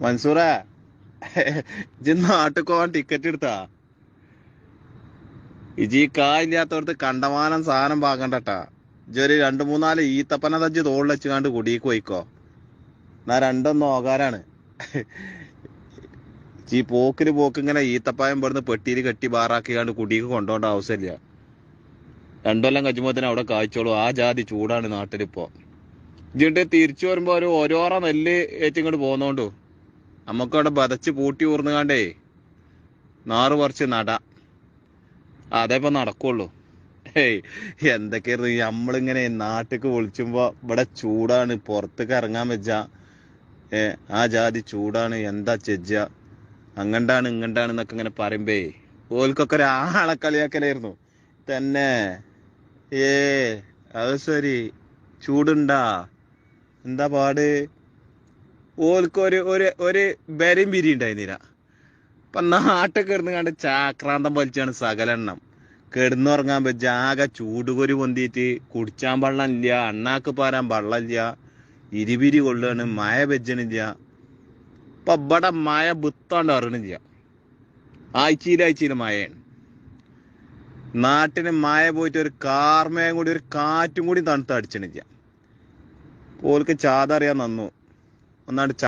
മൻസൂറ ഇജ്ജ് നാട്ടിൽ പോവാൻ ടിക്കറ്റ് എടുത്താ ഇജി കായില്ലാത്തവർക്ക് കണ്ടമാനം സാധനം വാങ്ങണ്ടട്ടാ. ഇജൊരു രണ്ടു മൂന്നാൽ ഈത്തപ്പന തജ്ജ് തോളിൽ വെച്ചുകാണ്ട് കുടിക്ക് പോയിക്കോ. എന്നാ രണ്ടും നോകാരാണ് ഈ പോക്കിന് പോക്ക് ഇങ്ങനെ ഈത്തപ്പായം പെടുന്ന പെട്ടിയിൽ കെട്ടി ബാറാക്കിയാണ്ട് കുടിക്ക് കൊണ്ടുപോകേണ്ട ആവശ്യമില്ല രണ്ടൊല്ലം കച്ചുമ്പോത്തിന് അവിടെ കായ്ച്ചോളൂ. ആ ജാതി ചൂടാണ് നാട്ടിലിപ്പോ. ഇജിട്ട് തിരിച്ചു വരുമ്പോ ഒരു ഓരോറ നെല്ല് ഏറ്റിങ്ങോട്ട് പോന്നോണ്ടു. നമുക്കവിടെ ബതച്ച് പൂട്ടി ഊർന്നുകാണ്ടേ നാറു പറിച്ച് നട. അതേപ്പോ നടക്കുള്ളൂ. ഏയ് എന്തൊക്കെയായിരുന്നു നമ്മളിങ്ങനെ നാട്ടിക്ക് വിളിച്ചുമ്പോ ഇവിടെ ചൂടാണ് പുറത്തേക്ക് ഇറങ്ങാൻ വെച്ച ഏ ആ ജാതി ചൂടാണ് എന്താ ചെജ്ജ? അങ്ങണ്ടാണ് ഇങ്ങണ്ടാണ് എന്നൊക്കെ ഇങ്ങനെ പറയുമ്പേ ഓൽക്കൊക്കെ ഒരു ആളെ കളിയാക്കലായിരുന്നു. തന്നെ. ഏ അത് ശരി. ചൂടുണ്ടാ. എന്താ പാട്? ഓൽക്ക് ഒരു ഒരു ഒരു ബരം പിരി ഉണ്ടായിരുന്നില്ല. അപ്പൊ നാട്ടൊക്കെ കിടന്ന് കണ്ട് ചാക്രാന്തം വലിച്ചാണ് സകലെണ്ണം. കിടന്നുറങ്ങാൻ പറ്റ ആകെ ചൂടുകൊരു പൊന്തിയിട്ട് കുടിച്ചാൻ വെള്ളമില്ല അണ്ണാക്ക് പാരാൻ വെള്ളമില്ല ഇരുപിരി കൊള്ളാണ് മഴ വെച്ചണില്ല ഇപ്പൊ ഇവിടെ മഴ ബുത്താണ്ട് അറിയണില്ല. ആഴ്ചയിൽ മഴയാണ്. നാട്ടിന് മഴ പോയിട്ട് ഒരു കാർമേയം കൂടി ഒരു കാറ്റും കൂടി തണുത്ത് അടിച്ചണില്ല ഓൽക്ക് ചാതറിയാൻ നന്നു ഒന്നാണ്ട്